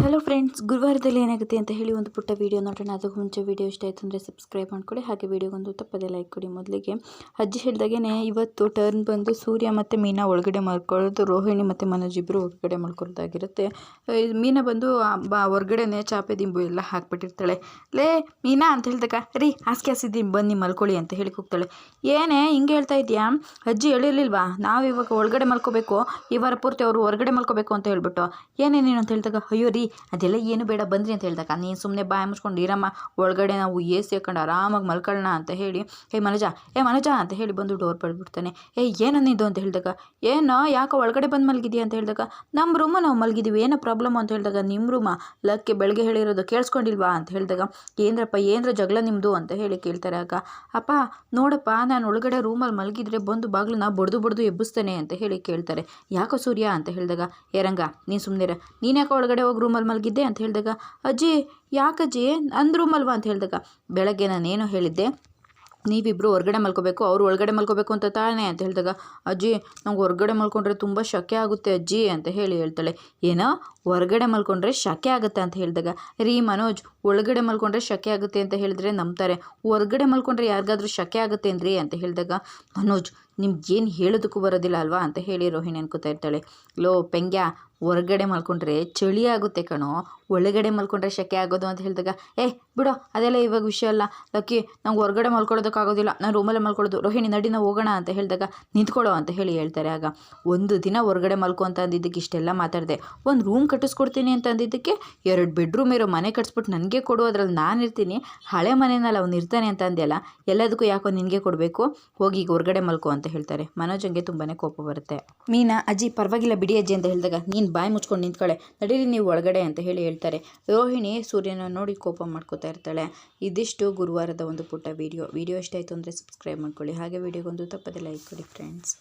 Hello friends ಗುರುವಾರದಲ್ಲಿ ಏನಾಗುತ್ತೆ ಅಂತ ಹೇಳಿ ಒಂದು ಪುಟ್ಟ ವೀಡಿಯೋ ನೋಡೋಣ. ಅದಕ್ಕೂ ಮುಂಚೆ ವೀಡಿಯೋ ಇಷ್ಟ ಆಯಿತು ಅಂದರೆ ಸಬ್ಸ್ಕ್ರೈಬ್ ಮಾಡ್ಕೊಳ್ಳಿ. ಹಾಗೆ ವೀಡಿಯೋಗೊಂದು ತಪ್ಪದೆ ಲೈಕ್ ಕೊಡಿ ಮೊದಲಿಗೆ. ಅಜ್ಜಿ ಹೇಳಿದಾಗೇ ಇವತ್ತು ಟರ್ನ್ ಬಂದು ಸೂರ್ಯ ಮತ್ತು ಮೀನಾ ಒಳಗಡೆ ಮಾಡ್ಕೊಳ್ಳೋದು, ರೋಹಿಣಿ ಮತ್ತು ಮನೋಜ್ ಇಬ್ಬರು ಹೊರಗಡೆ ಮಾಡ್ಕೊಳ್ಳೋದಾಗಿರುತ್ತೆ. ಮೀನಾ ಬಂದು ಹೊರ್ಗಡೆನೆ ಚಾಪೆ ದಿಂಬು ಎಲ್ಲ ಹಾಕ್ಬಿಟ್ಟಿರ್ತಾಳೆ. ಲೇ, ಮೀನಾ ಅಂತ ಹೇಳಿದಾಗ ರೀ, ಹಾಸಿಗೆ ಹಾಸಿದ್ದೀನಿ ಬನ್ನಿ ಮಲ್ಕೊಳ್ಳಿ ಅಂತ ಹೇಳಿ ಹೋಗ್ತಾಳೆ ಏನೇ, ಹಿಂಗೆ ಹೇಳ್ತಾ ಇದೆಯಾ ಅಜ್ಜಿ ಹೇಳಿರ್ಲಿಲ್ವಾ, ನಾವು ಇವಾಗ ಒಳಗಡೆ ಮಲ್ಕೋಬೇಕು, ಈ ವಾರ ಪೂರ್ತಿ ಅವರು ಹೊರಗಡೆ ಮಲ್ಕೋಬೇಕು ಅಂತ ಹೇಳ್ಬಿಟ್ಟು. ಏನೇ ನೀನು ಅಂತ ಹೇಳಿದಾಗ, ಅಯ್ಯೋ ರೀ ಅದೆಲ್ಲ ಏನು ಬೇಡ ಬಂದ್ರಿ ಅಂತ ಹೇಳಿದಾಗ ನೀನು ಸುಮ್ಮನೆ ಬಾಯ ಮುಚ್ಕೊಂಡು ಇರಮ್ಮ, ಒಳಗಡೆ ನಾವು ಎ ಸಿ ಹಾಕೊಂಡು ಆರಾಮಾಗಿ ಮಲ್ಕೊಳ್ಳೋಣ ಅಂತ ಹೇಳಿ ಹೇ ಮನೋಜ ಏ ಮನೋಜ ಅಂತ ಹೇಳಿ ಬಂದು ಡೋರ್ ಪಡ್ಬಿಡ್ತಾನೆ. ಏ ಏನನ್ನಿದು ಅಂತ ಹೇಳಿದಾಗ ಏನೋ, ಯಾಕೆ ಒಳಗಡೆ ಬಂದು ಮಲಗಿದೆಯಾ ಅಂತ ಹೇಳಿದಾಗ ನಮ್ಮ ರೂಮ ನಾವು ಮಲಗಿದ್ದೀವಿ ಏನೋ ಪ್ರಾಬ್ಲಮ್ ಅಂತ ಹೇಳಿದಾಗ ನಿಮ್ಮ ರೂಮ ಲಕ್ಕೆ ಬೆಳಗ್ಗೆ ಹೇಳಿರೋದು ಕೇಳಿಸ್ಕೊಂಡಿಲ್ವಾ ಅಂತ ಹೇಳಿದಾಗ ಏನ್ರಪ್ಪ, ಏನರ ಜಗಳ ನಿಮ್ಮದು ಅಂತ ಹೇಳಿ ಕೇಳ್ತಾರೆ ಆಗ ಅಪ್ಪ, ನೋಡಪ್ಪ, ನಾನು ಒಳಗಡೆ ರೂಮಲ್ಲಿ ಮಲಗಿದ್ರೆ ಬಂದು ಬಾಗಿಲನ್ನ ಬಡ್ದು ಬಡ್ದು ಎಬ್ಬಿಸ್ತಾನೆ ಅಂತ ಹೇಳಿ ಕೇಳ್ತಾರೆ. ಯಾಕೋ ಸೂರ್ಯ? ಅಂತ ಹೇಳಿದಾಗ ಏ ರಂಗ, ನೀನು ಸುಮ್ಮನೆ ನೀನು ಯಾಕೆ ಒಳಗಡೆ ಹೋಗಿ ರೂಮಲ್ಲಿ ಮಲಗಿದ್ದೆ ಅಂತ ಹೇಳಿದಾಗ, ಅಜ್ಜಿ, ಯಾಕಜ್ಜಿ? ನನ್ನ ರೂಮಲ್ವಾ ಅಂತ ಹೇಳಿದಾಗ, ಬೆಳಗ್ಗೆ ನಾನೇನು ಹೇಳಿದ್ದೆ ನೀವಿಬ್ಬರು ಹೊರಗಡೆ ಮಲ್ಕೋಬೇಕು, ಅವ್ರು ಒಳಗಡೆ ಮಲ್ಕೋಬೇಕು ಅಂತ ತಾನೆ? ಅಂತ ಹೇಳಿದಾಗ, ಅಜ್ಜಿ, ನಂಗೆ ಹೊರಗಡೆ ಮಲ್ಕೊಂಡ್ರೆ ತುಂಬ ಶಕೆ ಆಗುತ್ತೆ ಅಜ್ಜಿ, ಅಂತ ಹೇಳಿ ಹೇಳ್ತಾಳೆ. ಏನೋ? ಹೊರಗಡೆ ಮಲ್ಕೊಂಡ್ರೆ ಶಕೆ ಆಗುತ್ತೆ, ಅಂತ ಹೇಳಿದಾಗ, ರೀ ಮನೋಜ್, ಒಳಗಡೆ ಮಲ್ಕೊಂಡ್ರೆ ಶಕೆ ಆಗುತ್ತೆ ಅಂತ ಹೇಳಿದ್ರೆ ನಂಬ್ತಾರೆ, ಹೊರಗಡೆ ಮಲ್ಕೊಂಡ್ರೆ ಯಾರಿಗಾದ್ರೂ ಶಕೆ ಆಗುತ್ತೇನ್ರಿ? ಅಂತ ಹೇಳಿದಾಗ, ಮನೋಜ್ ನಿಮ್ಗೆ ಏನು ಹೇಳೋದಕ್ಕೂ ಬರೋದಿಲ್ಲ ಅಲ್ವಾ ಅಂತ ಹೇಳಿ ರೋಹಿಣಿ ಅನ್ಕೋತಾ ಇರ್ತಾಳೆ. ಲೋ, ಪೆಂಗ್ಯ, ಹೊರಗಡೆ ಮಲ್ಕೊಂಡ್ರೆ ಚಳಿ ಆಗುತ್ತೆ ಕಣೋ. ಒಳಗಡೆ ಮಲ್ಕೊಂಡ್ರೆ ಶೆಕೆ ಆಗೋದು ಅಂತ ಹೇಳಿದಾಗ, ಏ, ಬಿಡೋ, ಅದೆಲ್ಲ ಇವಾಗ ವಿಷಯ ಅಲ್ಲ. ಲಕ್ಕಿ, ನಂಗೆ ಹೊರಗಡೆ ಮಲ್ಕೊಳ್ಳೋದಕ್ಕಾಗೋದಿಲ್ಲ ನಾನು ರೂಮಲ್ಲೇ ಮಲ್ಕೊಳ್ಳೋದು ರೋಹಿಣಿ, ನಡಿನ, ಹೋಗೋಣ ಅಂತ ಹೇಳಿದಾಗ ನಿಂತ್ಕೊಳ್ಳೋ ಅಂತ ಹೇಳಿ ಹೇಳ್ತಾರೆ. ಆಗ ಒಂದು ದಿನ ಹೊರಗಡೆ ಮಲ್ಕೊ ಅಂತ ಅಂದಿದ್ದಕ್ಕೆ ಇಷ್ಟೆಲ್ಲ ಮಾತಾಡಿದೆ. ಒಂದು ರೂಮ್ ಕಟ್ಟಿಸ್ಕೊಡ್ತೀನಿ ಅಂತ ಅಂದಿದ್ದಕ್ಕೆ ಎರಡು ಬೆಡ್ರೂಮ್ ಇರೋ ಮನೆ ಕಟ್ಸ್ಬಿಟ್ಟು ನನಗೆ ಕೊಡು, ಅದ್ರಲ್ಲಿ ನಾನು ಇರ್ತೀನಿ. ಹಳೆ ಮನೆಯಲ್ಲಿ ಅವ್ನು ಇರ್ತಾನೆ ಅಂತ ಅಂದೆಯಲ್ಲ, ಎಲ್ಲದಕ್ಕೂ ಯಾಕೋ ನಿನಗೆ ಕೊಡಬೇಕು? ಹೋಗಿ ಈಗ ಹೊರಗಡೆ ಮಲ್ಕೊ ಹೇಳ್ತಾರೆ. ಮನೋಜಂಗೆ ತುಂಬಾ ಕೋಪ ಬರುತ್ತೆ. ಮೀನಾ, ಅಜ್ಜಿ, ಪರವಾಗಿಲ್ಲ ಬಿಡಿ ಅಜ್ಜಿ ಅಂತ ಹೇಳಿದಾಗ ನೀನು ಬಾಯಿ ಮುಚ್ಕೊಂಡು ನಿಂತ್ಕೊಳ್ಳೆ ನಡೀರಿ, ನೀವು ಒಳಗಡೆ ಅಂತ ಹೇಳಿ ಹೇಳ್ತಾರೆ. ರೋಹಿಣಿ ಸೂರ್ಯನ ನೋಡಿ ಕೋಪ ಮಾಡ್ಕೋತಾ ಇರ್ತಾಳೆ. ಇದಿಷ್ಟು ಗುರುವಾರದ ಒಂದು ಪುಟ್ಟ ವಿಡಿಯೋ ವಿಡಿಯೋ ಇಷ್ಟ ಆಯಿತು ಅಂದರೆ ಸಬ್ಸ್ಕ್ರೈಬ್ ಮಾಡ್ಕೊಳ್ಳಿ. ಹಾಗೆ ವಿಡಿಯೋಗೊಂದು ತಪ್ಪದೆ ಲೈಕ್ ಕೊಡಿ ಫ್ರೆಂಡ್ಸ್